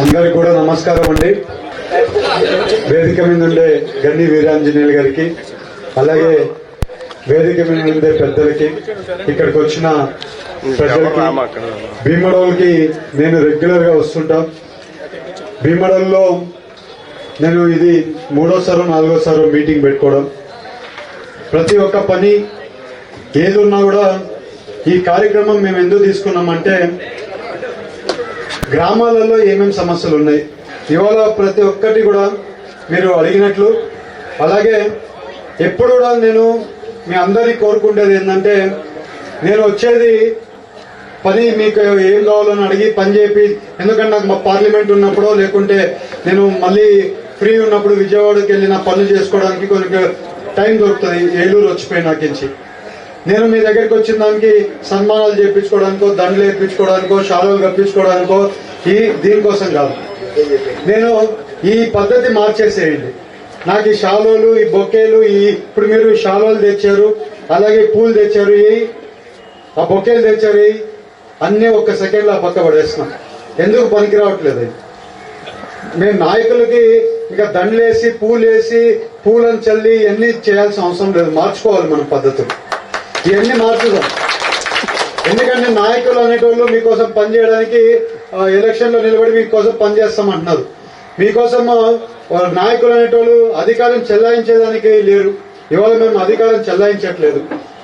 అందరికి కూడా నమస్కారం అండి. వేదిక మీద ఉండే గన్ని వీరాంజనేయులు గారికి అలాగే వేదిక మీద ఉండే పెద్దలకి ఇక్కడికి వచ్చిన ప్రజలకి భీమడోల్కి నేను రెగ్యులర్గా వస్తుంటా. భీమడోల్లో నేను ఇది మూడోసారో నాలుగోసారో మీటింగ్ పెట్టుకోవడం. ప్రతి ఒక్క పని ఏదున్నా కూడా ఈ కార్యక్రమం మేము ఎందుకు తీసుకున్నామంటే గ్రామాలలో ఏమేమి సమస్యలు ఉన్నాయి? ఇవాళ ప్రతి ఒక్కటి కూడా మీరు అడిగినట్లు. అలాగే ఎప్పుడు కూడా నేను మీ అందరికీ కోరుకుంటేది ఏంటంటే నేను వచ్చేది పని మీకు ఏం కావాలని అడిగి పని చేపి ఎందుకంటే నాకు మా పార్లమెంట్ ఉన్నప్పుడో లేకుంటే నేను మళ్ళీ ఫ్రీ ఉన్నప్పుడు విజయవాడకి వెళ్ళి నా పనులు చేసుకోవడానికి కొంచెం టైం దొరుకుతుంది. ఏలూరు వచ్చిపోయినాకించి నేను మీ దగ్గరికి వచ్చిన దానికి సన్మానాలు చేయించుకోవడానికో దండలు వేయించుకోవడానికో షాలువలు కప్పించుకోవడానికో ఈ దీనికోసం కాదు. నేను ఈ పద్ధతి మార్చేసేయండి. నాకు ఈ శాలువలు ఈ బొకేలు ఈ ఇప్పుడు మీరు శాలువలు తెచ్చారు అలాగే పూలు తెచ్చారు ఈ ఆ బొకేలు తెచ్చారు ఈ అన్నీ ఒక్క సెకండ్లో పక్క పడేస్తున్నాం. ఎందుకు పనికి రావట్లేదు? మేము నాయకులకి ఇంకా దండలేసి పూలేసి పూలను చల్లి ఇవన్నీ చేయాల్సిన అవసరం లేదు. మార్చుకోవాలి మన పద్ధతులు. ఇవన్నీ మార్చుదాం. ఎందుకంటే నాయకులు అనేటోళ్ళు మీకోసం పనిచేయడానికి ఎలక్షన్లో నిలబడి మీకోసం పనిచేస్తామంటున్నారు మీకోసం నాయకులు అనేటోళ్ళు అధికారం చెల్లాయించేదానికి లేరు. ఇవాళ మేము అధికారం చెల్లాయించట్లేదు.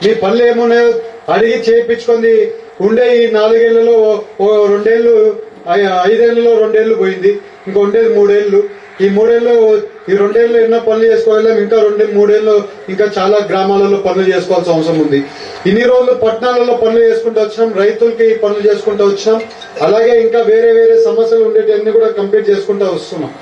మీ పనులు ఏమున్నాయో అడిగి చేయించుకుంది ఉండే ఈ నాలుగేళ్ళలో ఓ- రెండేళ్ళు ఐదేళ్ళలో రెండేళ్ళు పోయింది. ఇంకో ఉండేది మూడేళ్ళు ఈ మూడేళ్ళు ఈ రెండేళ్ళు ఎన్నో పనులు చేసుకోవాలి ఇంకా రెండు మూడేళ్ళు ఇంకా చాలా గ్రామాలలో పనులు చేసుకోవాల్సిన అవసరం ఉంది. ఇన్ని రోజులు పట్టణాలలో పనులు చేసుకుంటూ వచ్చినాం రైతులకి పనులు చేసుకుంటూ వచ్చినాం. అలాగే ఇంకా వేరే వేరే సమస్యలు ఉండేటివన్నీ కూడా కంప్లీట్ చేసుకుంటూ వస్తున్నాం.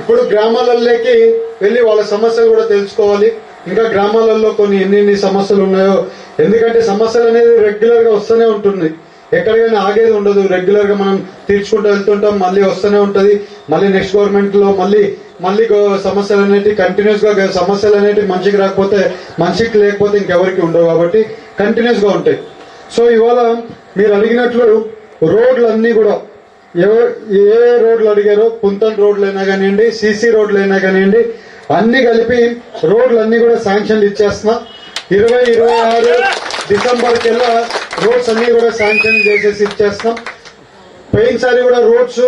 ఇప్పుడు గ్రామాలలోకి వెళ్ళి వాళ్ళ సమస్యలు కూడా తెలుసుకోవాలి. ఇంకా గ్రామాలలో కొన్ని ఎన్ని సమస్యలు ఉన్నాయో ఎందుకంటే సమస్యలు అనేది రెగ్యులర్గా వస్తూనే ఉంటుంది. ఎక్కడికైనా ఆగేది ఉండదు. రెగ్యులర్గా మనం తీర్చుకుంటూ వెళ్తుంటాం మళ్ళీ వస్తూనే ఉంటది. మళ్ళీ నెక్స్ట్ గవర్నమెంట్లో మళ్ళీ మళ్ళీ సమస్యలు అనేవి కంటిన్యూస్గా సమస్యలు అనేవి మనిషికి రాకపోతే మనిషికి లేకపోతే ఇంకెవరికి ఉండవు కాబట్టి కంటిన్యూస్గా ఉంటాయి. సో ఇవాళ మీరు అడిగినట్లు రోడ్లు కూడా ఏ ఏ రోడ్లు అడిగారో పుంతన్ రోడ్లు అయినా కానివ్వండి సీసీ రోడ్లు అయినా కానివ్వండి అన్ని కలిపి రోడ్లు కూడా శాంక్షన్లు ఇచ్చేస్తున్నా. ఇరవై ఇరవై ఆరు డిసెంబర్ కెల్లా రోడ్స్ అన్ని కూడా శాంక్షన్ చేసేసి ఇచ్చేస్తాం. పోయినసారి కూడా రోడ్స్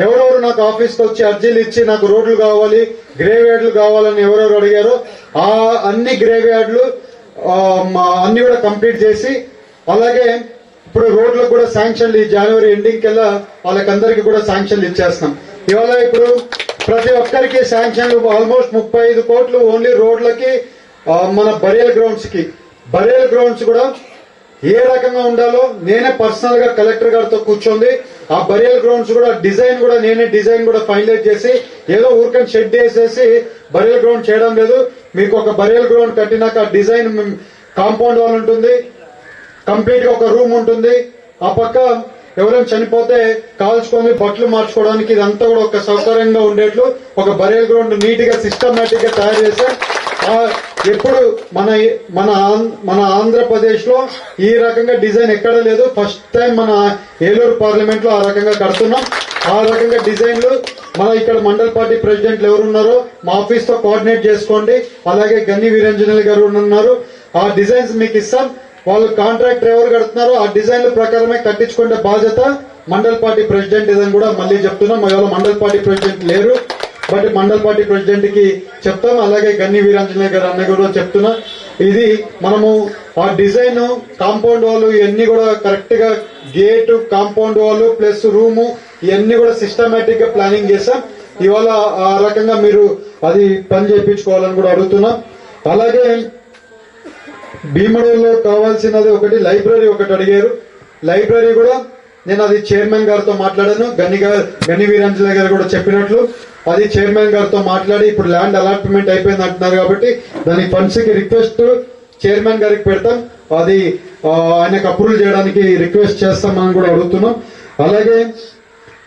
ఎవరెవరు నాకు ఆఫీస్కి వచ్చి అర్జీలు ఇచ్చి నాకు రోడ్లు కావాలి గ్రేవ్ యార్డ్లు కావాలని ఎవరెవరు అడిగారో ఆ అన్ని గ్రేవ్ యార్డ్లు మా- అన్ని కూడా కంప్లీట్ చేసి అలాగే ఇప్పుడు రోడ్లకు కూడా శాంక్షన్లు ఈ జనవరి ఎండింగ్ కల్లా వాళ్ళకందరికీ కూడా శాంక్షన్లు ఇచ్చేస్తున్నాం ఇవాళ ఇప్పుడు ప్రతి ఒక్కరికి శాంక్షన్లు ఆల్మోస్ట్ ముప్పై ఐదు కోట్లు ఓన్లీ రోడ్లకి మన బరియల్ గ్రౌండ్స్కి బరేల్ గ్రౌండ్స్ కూడా ఏ రకంగా ఉండాలో నేనే పర్సనల్గా కలెక్టర్ గారితో కూర్చోంది ఆ బరియల్ గ్రౌండ్స్ కూడా డిజైన్ కూడా నేనే డిజైన్ కూడా ఫైనలైజ్ చేసి ఏదో ఊరికని షెడ్ వేసేసి బరియల్ గ్రౌండ్ చేయడం లేదు. మీకు ఒక బరియల్ గ్రౌండ్ కట్టినాక డిజైన్ కాంపౌండ్ వాల్ ఉంటుంది. కంప్లీట్గా ఒక రూమ్ ఉంటుంది. ఆ పక్క ఎవరైనా చనిపోతే కాల్చుకొని బట్టలు మార్చుకోవడానికి ఇదంతా కూడా ఒక సౌకర్యంగా ఉండేట్లు ఒక బరియల్ గ్రౌండ్ నీట్గా సిస్టమేటిక్గా తయారు చేస్తే ఎప్పుడు మన మన ఆం- మన ఆంధ్రప్రదేశ్లో ఈ రకంగా డిజైన్ ఎక్కడ లేదు. ఫస్ట్ టైం మన ఏలూరు పార్లమెంట్లో ఆ రకంగా కడుతున్నాం. ఆ రకంగా డిజైన్లు మన ఇక్కడ మండల్ పార్టీ ప్రెసిడెంట్లు ఎవరు ఉన్నారో మా ఆఫీస్తో కోఆర్డినేట్ చేసుకోండి. అలాగే గన్ని వీరంజనల్ గారు ఉన్నారు. ఆ డిజైన్స్ మీకు ఇస్తాం. వాళ్ళు కాంట్రాక్టర్ ఎవరు కడుతున్నారో. ఆ డిజైన్ల ప్రకారమే కట్టించుకునే బాధ్యత మండల్ పార్టీ ప్రెసిడెంట్ ఇదని కూడా మళ్ళీ చెప్తున్నాం. ఇవాళ మండల్ పార్టీ ప్రెసిడెంట్ లేరు. బట్ మండల్ పార్టీ ప్రెసిడెంట్కి చెప్తాం. అలాగే గన్ని వీరాంజనేయ గారు అన్న కూడా చెప్తున్నా. ఇది మనము ఆ డిజైన్ కాంపౌండ్ వాళ్ళు ఇవన్నీ కూడా కరెక్ట్గా కాంపౌండ్ వాళ్ళు ప్లస్ రూము ఇవన్నీ కూడా సిస్టమేటిక్గా ప్లానింగ్ చేసాం ఇవాళ ఆ రకంగా మీరు అది పని చేయించుకోవాలని కూడా అడుగుతున్నాం. అలాగే భీమడూరులో కావాల్సినది ఒకటి లైబ్రరీ ఒకటి అడిగారు. లైబ్రరీ కూడా నేను అది చైర్మన్ గారితో మాట్లాడాను. గని గారు గని వీరాంజల గారు కూడా చెప్పినట్లు. అది చైర్మన్ గారితో మాట్లాడి ఇప్పుడు ల్యాండ్ అలాట్మెంట్ అయిపోయింది అంటున్నారు కాబట్టి దాని ఫండ్స్కి రిక్వెస్ట్ చైర్మన్ గారికి పెడతాం. అది ఆయనకు అప్రూవల్ చేయడానికి రిక్వెస్ట్ చేస్తామని కూడా అడుగుతున్నాం. అలాగే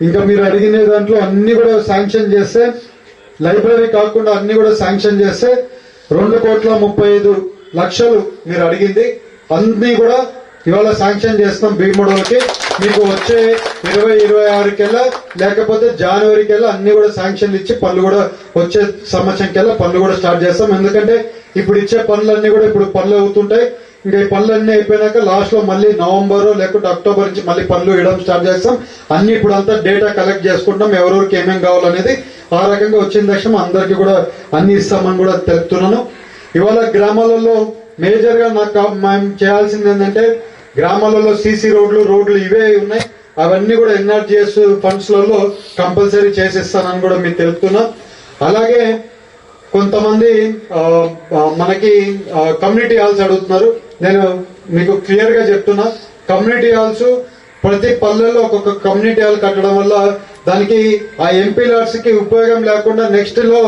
ఇంకా మీరు అడిగిన దాంట్లో అన్ని కూడా శాంక్షన్ చేస్తే లైబ్రరీ కాకుండా అన్ని కూడా శాంక్షన్ చేస్తే రెండు కోట్ల ముప్పై ఐదు లక్షలు మీరు అడిగింది. అన్ని కూడా ఇవాళ శాంక్షన్ చేస్తున్నాం భీముడులకి మీకు వచ్చే ఇరవై ఇరవై ఆరుకెల్లా లేకపోతే జనవరి కల్లా అన్ని కూడా శాంక్షన్లు ఇచ్చి పనులు కూడా వచ్చే సంవత్సరం కెల్లా పనులు కూడా స్టార్ట్ చేస్తాం. ఎందుకంటే ఇప్పుడు ఇచ్చే పనులన్నీ కూడా ఇప్పుడు పనులు అవుతుంటాయి. ఇంకా ఈ పనులన్నీ అయిపోయినాక లాస్ట్లో మళ్ళీ నవంబర్ లేకుంటే అక్టోబర్ నుంచి మళ్ళీ పనులు ఇవ్వడం స్టార్ట్ చేస్తాం. అన్ని ఇప్పుడు అంతా డేటా కలెక్ట్ చేసుకుంటాం ఎవరెవరికి ఏమేమి కావాలనేది ఆ రకంగా వచ్చిన దక్షం అందరికి కూడా అన్ని ఇస్తామని కూడా తెలుపుతున్నాను. ఇవాళ గ్రామాలలో మేజర్గా నాకు మేము చేయాల్సింది ఏంటంటే గ్రామాలలో సీసీ రోడ్లు రోడ్లు ఇవే ఉన్నాయి. అవన్నీ కూడా ఎన్ఆర్జిఎస్ ఫండ్స్లలో కంపల్సరీ చేసిస్తానని కూడా మీకు తెలుపుతున్నా. అలాగే కొంతమంది మనకి కమ్యూనిటీ హాల్స్ అడుగుతున్నారు. నేను మీకు క్లియర్గా చెప్తున్నా. కమ్యూనిటీ హాల్స్ ప్రతి పల్లెల్లో ఒక్కొక్క కమ్యూనిటీ హాల్ కట్టడం వల్ల దానికి ఆ ఎంపీ లాడ్స్కి ఉపయోగం లేకుండా నెక్స్ట్లో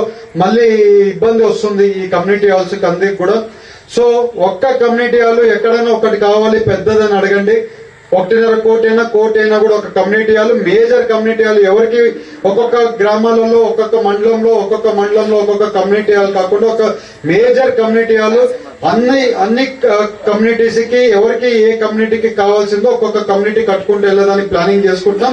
మళ్ళీ ఇబ్బంది వస్తుంది ఈ కమ్యూనిటీ హాల్స్ అందరికి కూడా. సో ఒక్క కమ్యూనిటీ వాళ్ళు ఎక్కడైనా ఒకటి కావాలి పెద్దదని అడగండి. ఒకటిన్నర కోటి అయినా కోటి అయినా కూడా ఒక కమ్యూనిటీ వాళ్ళు మేజర్ కమ్యూనిటీ వాళ్ళు ఎవరికి ఒక్కొక్క గ్రామాలలో ఒక్కొక్క మండలంలో ఒక్కొక్క మండలంలో ఒక్కొక్క కమ్యూనిటీ వాళ్ళు కాకుండా ఒక మేజర్ కమ్యూనిటీ వాళ్ళు అన్ని అన్ని కమ్యూనిటీస్కి ఎవరికి ఏ కమ్యూనిటీకి కావాల్సిందో ఒక్కొక్క కమ్యూనిటీ కట్టుకుంటూ వెళ్ళడానికి ప్లానింగ్ చేసుకుంటాం.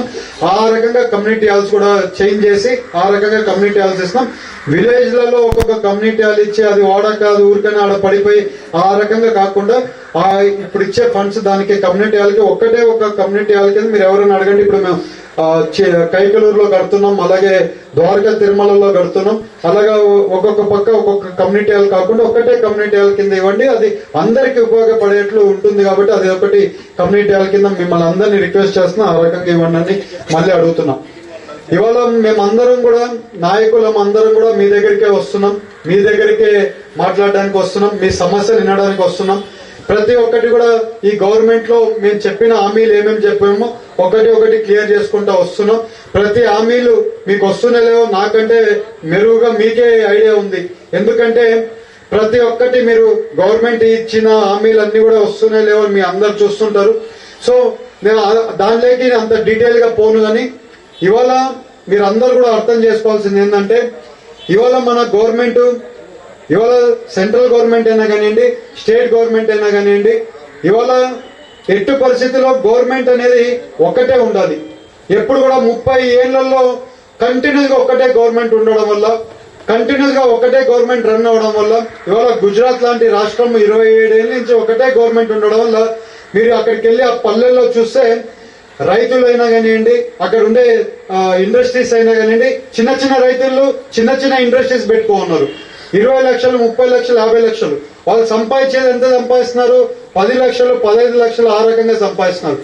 ఆ రకంగా కమ్యూనిటీ హాల్స్ కూడా చేంజ్ చేసి ఆ రకంగా కమ్యూనిటీ హాల్స్ ఇస్తాం. విలేజ్లలో ఒక్కొక్క కమ్యూనిటీ హాల్ ఇచ్చి అది వాడక కాదు ఊరికనే ఆడ పడిపోయి ఆ రకంగా కాకుండా ఆ ఇప్పుడు ఇచ్చే ఫండ్స్ దానికి కమ్యూనిటీ హాల్కి ఒక్కటే ఒక కమ్యూనిటీ హాల్ కింద మీరు ఎవరైనా అడగండి. ఇప్పుడు మేము కైకలూరులో కడుతున్నాం అలాగే ద్వారకా తిరుమలలో కడుతున్నాం. అలాగా ఒక్కొక్క పక్క ఒక్కొక్క కమ్యూనిటీ హాల్ కాకుండా ఒక్కటే కమ్యూనిటీ హాల్ కింద ఇవ్వండి. అది అందరికి ఉపయోగపడేట్లు ఉంటుంది కాబట్టి అది ఒకటి కమ్యూనిటీ హాల్ కింద మిమ్మల్ని అందరినీ రిక్వెస్ట్ చేస్తున్నా ఆ రకంగా ఇవ్వండి అని మళ్ళీ అడుగుతున్నాం. ఇవాళ మేమందరం కూడా నాయకులం అందరం కూడా మీ దగ్గరికే వస్తున్నాం. మీ దగ్గరికే మాట్లాడడానికి వస్తున్నాం. మీ సమస్యలు వినడానికి వస్తున్నాం. ప్రతి ఒక్కటి కూడా ఈ గవర్నమెంట్లో మేము చెప్పిన హామీలు ఏమేమి చెప్పామో ఒకటి ఒకటి క్లియర్ చేసుకుంటా వస్తున్నాం. ప్రతి హామీలు మీకు వస్తున్నాయో నాకంటే మెరుగుగా మీకే ఐడియా ఉంది. ఎందుకంటే ప్రతి ఒక్కటి మీరు గవర్నమెంట్ ఇచ్చిన హామీలన్నీ కూడా వస్తున్నాయి లేవో మీ అందరు చూస్తుంటారు. సో నేను దానిలోకి అంత డీటెయిల్గా పోను కానీ ఇవాళ మీరు అందరు కూడా అర్థం చేసుకోవాల్సింది ఏంటంటే ఇవాళ మన గవర్నమెంట్ ఇవాళ సెంట్రల్ గవర్నమెంట్ అయినా కానివ్వండి స్టేట్ గవర్నమెంట్ అయినా కానివ్వండి ఇవాళ ఎట్టు పరిస్థితుల్లో గవర్నమెంట్ అనేది ఒకటే ఉండాలి. ఎప్పుడు కూడా ముప్పై ఏళ్ళలో కంటిన్యూస్గా ఒక్కటే ఒకటే గవర్నమెంట్ ఉండడం వల్ల కంటిన్యూస్గా ఒకటే గవర్నమెంట్ రన్ అవడం వల్ల ఇవాళ గుజరాత్ లాంటి రాష్ట్రం ఇరవై ఏడేళ్ళ నుంచి ఒకటే గవర్నమెంట్ ఉండడం వల్ల మీరు అక్కడికి వెళ్ళి ఆ పల్లెల్లో చూస్తే రైతులైనా కానివ్వండి అక్కడ ఉండే ఇండస్ట్రీస్ అయినా కానివ్వండి చిన్న చిన్న రైతులు చిన్న చిన్న ఇండస్ట్రీస్ పెట్టుకో ఉన్నారు ఇరవై లక్షలు ముప్పై లక్షలు యాభై లక్షలు. వాళ్ళు సంపాదించేది ఎంత సంపాదిస్తున్నారు? పది లక్షలు పదహైదు లక్షలు ఆ రకంగా సంపాదిస్తున్నారు.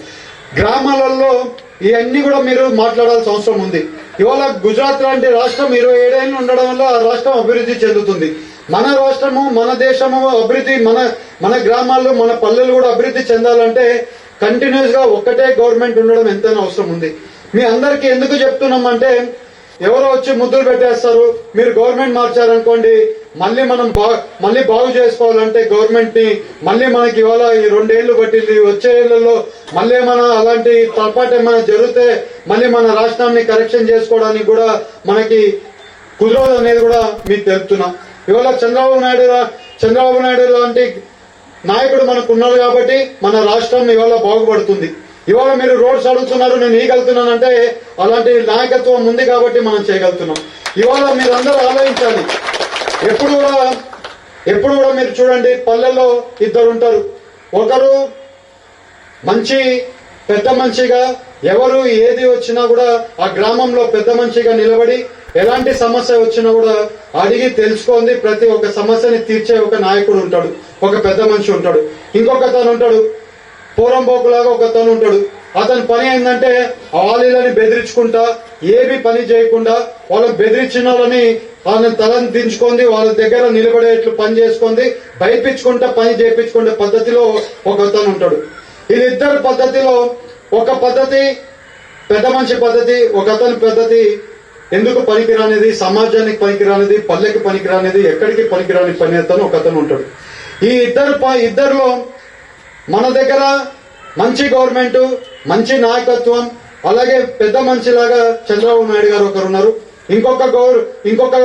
గ్రామాలలో ఇవన్నీ కూడా మీరు మాట్లాడాల్సిన అవసరం ఉంది. ఇవాళ గుజరాత్ లాంటి రాష్ట్రం ఇరవై ఏడేళ్ళు ఉండడం వల్ల ఆ రాష్ట్రం అభివృద్ధి చెందుతుంది. మన రాష్ట్రము మన దేశము అభివృద్ధి మన మన గ్రామాల్లో మన పల్లెలు కూడా అభివృద్ధి చెందాలంటే కంటిన్యూస్గా ఒక్కటే గవర్నమెంట్ ఉండడం ఎంతైనా అవసరం ఉంది. మీ అందరికీ ఎందుకు చెప్తున్నాం అంటే ఎవరో వచ్చి ముద్దులు పెట్టేస్తారు మీరు గవర్నమెంట్ మార్చారనుకోండి మళ్ళీ మనం బా మళ్ళీ బాగు చేసుకోవాలంటే గవర్నమెంట్ని మళ్ళీ మనకి ఇవాళ ఈ రెండేళ్ళు పట్టింది వచ్చే ఏళ్ళలో మళ్ళీ మన అలాంటి పొరపాటు ఏమైనా జరిగితే మళ్ళీ మన రాష్ట్రాన్ని కరెక్షన్ చేసుకోవడానికి కూడా మనకి కుదరదు అనేది కూడా మీకు తెలుపుతున్నాం. ఇవాళ చంద్రబాబు నాయుడు చంద్రబాబు నాయుడు లాంటి నాయకుడు మనకు ఉన్నాడు కాబట్టి మన రాష్ట్రం ఇవాళ బాగుపడుతుంది. ఇవాళ మీరు రోడ్స్ అడుగుతున్నారు నేను ఈగలుగుతున్నానంటే అలాంటి నాయకత్వం ఉంది కాబట్టి మనం చేయగలుగుతున్నాం. ఇవాళ మీరు అందరూ ఆలోచించాలి ఎప్పుడు కూడా ఎప్పుడు కూడా మీరు చూడండి పల్లెల్లో ఇద్దరు ఉంటారు ఒకరు మంచి పెద్ద మనిషిగా ఎవరు ఏది వచ్చినా కూడా ఆ గ్రామంలో పెద్ద మనిషిగా నిలబడి ఎలాంటి సమస్య వచ్చినా కూడా అడిగి తెలుసుకుంది ప్రతి ఒక్క సమస్యని తీర్చే ఒక నాయకుడు ఉంటాడు ఒక పెద్ద మనిషి ఉంటాడు. ఇంకొక తను ఉంటాడు పూరంబోకులాగా ఒక తను ఉంటాడు. అతని పని ఏంటంటే ఆలీలని బెదిరించుకుంటా ఏమి పని చేయకుండా వాళ్ళని బెదిరించిన వాళ్ళని వాళ్ళని తలని దించుకుంది వాళ్ళ దగ్గర నిలబడేట్లు పని చేసుకుంది భయపించుకుంటా పని చేయించుకునే పద్ధతిలో ఒక అతను ఉంటాడు. వీళ్ళిద్దరు పద్ధతిలో ఒక పద్ధతి పెద్ద మనిషి పద్ధతి ఒక అతని పద్ధతి ఎందుకు పనికిరానిది సమాజానికి పనికిరానిది పల్లెకి పనికిరానిది ఎక్కడికి పనికిరాని పని అతను ఒక అతను ఉంటాడు. ఈ ఇద్దరు ప- మన దగ్గర మంచి గవర్నమెంట్ మంచి నాయకత్వం అలాగే పెద్ద మనిషిలాగా చంద్రబాబు నాయుడు గారు ఒకరు ఉన్నారు ఇంకొక గౌర్ ఇంకొక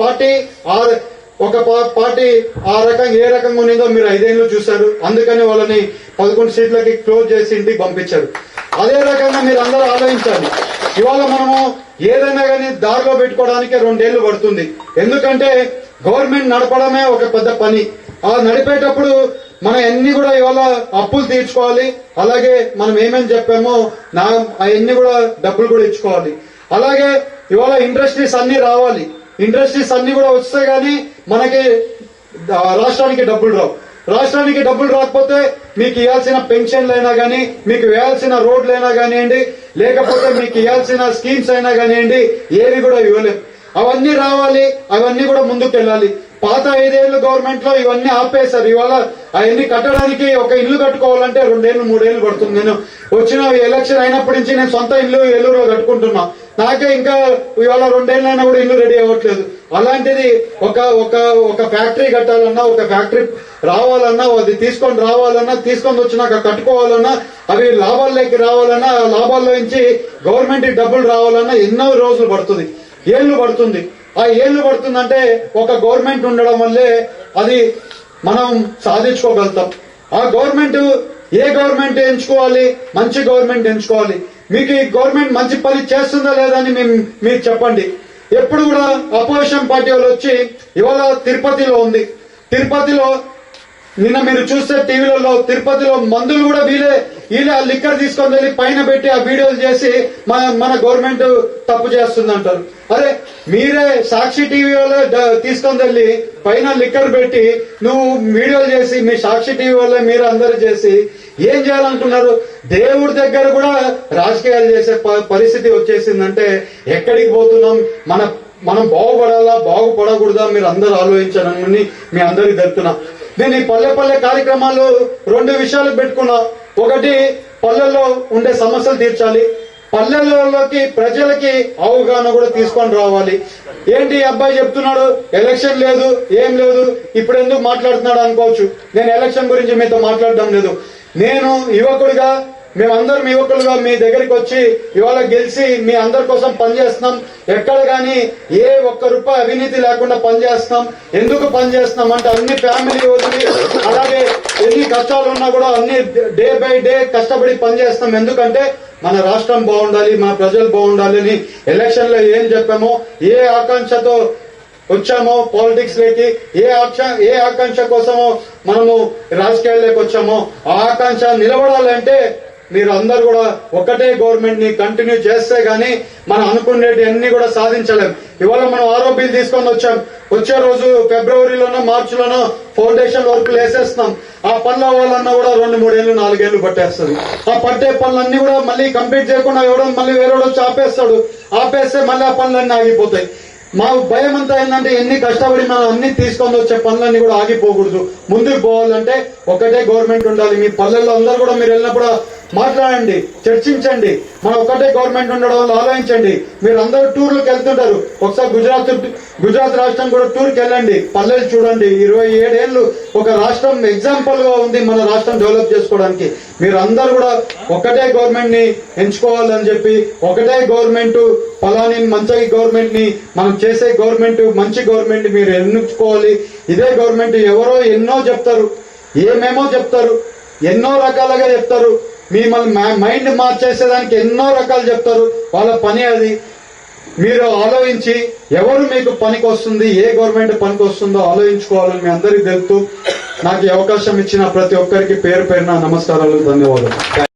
పార్టీ ఆ ఒక పార్టీ ఆ రకంగా ఏ రకంగా ఉన్నదో మీరు ఐదేళ్ళు చూశారు. అందుకని వాళ్ళని పదకొండు సీట్లకి క్లోజ్ చేసి ఇంటికి పంపించారు. అదే రకంగా మీరు అందరూ ఆలోచించాలి. ఇవాళ మనము ఏదైనా కానీ దారిలో పెట్టుకోవడానికి రెండేళ్ళు పడుతుంది. ఎందుకంటే గవర్నమెంట్ నడపడమే ఒక పెద్ద పని. ఆ నడిపేటప్పుడు మనం అన్ని కూడా ఇవాళ అప్పులు తీర్చుకోవాలి అలాగే మనం ఏమేమి చెప్పామో నా అవన్నీ కూడా డబ్బులు కూడా ఇచ్చుకోవాలి. అలాగే ఇవాళ ఇండస్ట్రీస్ అన్ని రావాలి. ఇండస్ట్రీస్ అన్ని కూడా వస్తే గానీ మనకి ఆ, రాష్ట్రానికి డబ్బులు రావు. రాష్ట్రానికి డబ్బులు రాకపోతే మీకు ఇవ్వాల్సిన పెన్షన్లు అయినా కానీ మీకు వేయాల్సిన రోడ్లు అయినా కానివ్వండి లేకపోతే మీకు ఇవ్వాల్సిన స్కీమ్స్ అయినా కానివ్వండి ఏవి కూడా ఇవ్వలేము అవన్నీ రావాలి అవన్నీ కూడా ముందుకు వెళ్ళాలి పాత ఐదేళ్ళు గవర్నమెంట్లో ఇవన్నీ ఆపేశారు. ఇవాళ అవన్నీ కట్టడానికి ఒక ఇల్లు కట్టుకోవాలంటే రెండేళ్ళు మూడేళ్ళు పడుతుంది. నేను వచ్చిన ఎలక్షన్ అయినప్పటి నుంచి నేను సొంత ఇల్లు ఏలూరులో కట్టుకుంటున్నా. నాకే ఇంకా ఇవాళ రెండేళ్ళైనా కూడా ఇల్లు రెడీ అవ్వట్లేదు. అలాంటిది ఒక ఒక ఒక ఫ్యాక్టరీ కట్టాలన్నా ఒక ఫ్యాక్టరీ రావాలన్నా అది తీసుకొని రావాలన్నా తీసుకొని వచ్చినాక కట్టుకోవాలన్నా అవి లాభాల్లోకి రావాలన్నా లాభాల్లో నుంచి గవర్నమెంట్ డబ్బులు రావాలన్నా ఎన్నో రోజులు పడుతుంది. ఏళ్ళు పడుతుంది. ఆ ఏళ్ళు పడుతుందంటే ఒక గవర్నమెంట్ ఉండడం వల్లే అది మనం సాధించుకోగలుగుతాం. ఆ గవర్నమెంట్ ఏ గవర్నమెంట్ ఎంచుకోవాలి? మంచి గవర్నమెంట్ ఎంచుకోవాలి. మీకు ఈ గవర్నమెంట్ మంచి పని చేస్తుందా లేదా అని మీరు చెప్పండి. ఎప్పుడు కూడా అపోజిషన్ పార్టీ వాళ్ళు వచ్చి ఇవాళ తిరుపతిలో ఉంది. తిరుపతిలో నిన్న మీరు చూస్తే టీవీలలో తిరుపతిలో మందులు కూడా వీలే వీళ్ళే ఆ లిక్కర్ తీసుకొని వెళ్ళి పైన పెట్టి ఆ వీడియోలు చేసి మన మన గవర్నమెంట్ తప్పు చేస్తుంది అంటారు అరే మీరే సాక్షి టీవీ వాళ్ళే తీసుకొని వెళ్ళి పైన లిక్కర్ పెట్టి నువ్వు వీడియోలు చేసి మీ సాక్షి టీవీ వాళ్ళే మీరు అందరు చేసి ఏం చేయాలనుకున్నారు దేవుడి దగ్గర కూడా రాజకీయాలు చేసే ప- పరిస్థితి వచ్చేసిందంటే ఎక్కడికి పోతున్నాం? మన మనం బాగుపడాలా బాగుపడకూడదా? మీరు అందరూ ఆలోచించాలని మీ అందరికి తెలుపుతున్నా. నేను ఈ పల్లె పల్లె కార్యక్రమాలు రెండు విషయాలు పెట్టుకున్నా. ఒకటి పల్లెల్లో ఉండే సమస్యలు తీర్చాలి. పల్లెల్లోకి ప్రజలకి అవగాహన కూడా తీసుకొని రావాలి. ఏంటి ఈ అబ్బాయి చెప్తున్నాడు? ఎలక్షన్ లేదు ఏం లేదు ఇప్పుడు ఎందుకు మాట్లాడుతున్నాడు అనుకోవచ్చు. నేను ఎలక్షన్ గురించి మీతో మాట్లాడడం లేదు. నేను యువకుడిగా మేమందరం యువకులుగా మీ దగ్గరికి వచ్చి ఇవాళ గెలిచి మీ అందరి కోసం పనిచేస్తున్నాం. ఎక్కడ కానీ ఏ ఒక్క రూపాయి అవినీతి లేకుండా పనిచేస్తున్నాం. ఎందుకు పనిచేస్తున్నాం అంటే అన్ని ఫ్యామిలీ వదిలి అలాగే ఎన్ని కష్టాలు ఉన్నా కూడా అన్ని డే బై డే కష్టపడి పనిచేస్తున్నాం. ఎందుకంటే మన రాష్ట్రం బాగుండాలి మన ప్రజలు బాగుండాలి అని ఎలక్షన్లో ఏం చెప్పామో ఏ ఆకాంక్షతో వచ్చామో పాలిటిక్స్లోకి ఏ ఆక్ష ఏ ఆకాంక్ష కోసమో మనము రాజకీయాల్లోకి వచ్చామో ఆ ఆకాంక్ష నిలబడాలంటే మీరు అందరు కూడా ఒకటే గవర్నమెంట్ని కంటిన్యూ చేస్తే గానీ మనం అనుకునేటి అన్ని కూడా సాధించలేం. ఇవాళ మనం ఆరోపీలు తీసుకొని వచ్చాం. వచ్చే రోజు ఫిబ్రవరిలోనో మార్చిలోనో ఫౌండేషన్ వర్క్ వేసేస్తున్నాం. ఆ పనులు అవ్వాలన్నా కూడా రెండు మూడేళ్ళు నాలుగేళ్ళు పట్టేస్తుంది. ఆ పట్టే పనులన్నీ కూడా మళ్ళీ కంప్లీట్ చేయకుండా ఎవడో మళ్ళీ వేరే వచ్చి ఆపేస్తాడు. ఆపేస్తే మళ్ళీ ఆ పనులన్నీ ఆగిపోతాయి. మా భయం అంతా ఏంటంటే ఎన్ని కష్టపడి మనం అన్ని తీసుకొని వచ్చే పనులన్నీ కూడా ఆగిపోకూడదు. ముందుకు పోవాలంటే ఒకటే గవర్నమెంట్ ఉండాలి. మీ పల్లెల్లో అందరూ కూడా మీరు వెళ్ళినప్పుడు మాట్లాడండి చర్చించండి. మన ఒకటే గవర్నమెంట్ ఉండడం వల్ల ఆలోచించండి. మీరు అందరూ టూర్లకు వెళ్తుంటారు. ఒకసారి గుజరాత్ గుజరాత్ రాష్ట్రం కూడా టూర్కి వెళ్ళండి. పల్లెలు చూడండి. ఇరవై ఏడేళ్ళు ఒక రాష్ట్రం ఎగ్జాంపుల్గా ఉంది మన రాష్ట్రం డెవలప్ చేసుకోవడానికి. మీరు అందరూ కూడా ఒకటే గవర్నమెంట్ని ఎంచుకోవాలని చెప్పి ఒకటే గవర్నమెంట్ ఫలాని మంచి గవర్నమెంట్ని మనం చేసే గవర్నమెంట్ మంచి గవర్నమెంట్ మీరు ఎన్నుకోవాలి ఇదే గవర్నమెంట్ ఎవరో ఎన్నో చెప్తారు. ఏమేమో చెప్తారు. ఎన్నో రకాలుగా చెప్తారు. మిమ్మల్ని మా- మైండ్ మార్చేసేదానికి ఎన్నో రకాలు చెప్తారు. వాళ్ళ పని అది. మీరు ఆలోచించి ఎవరు మీకు పనికి వస్తుంది ఏ గవర్నమెంట్ పనికి వస్తుందో ఆలోచించుకోవాలని మీ అందరికి తెలుపుతూ నాకు అవకాశం ఇచ్చిన ప్రతి ఒక్కరికి పేరు పేరున నమస్కారాలు ధన్యవాదాలు.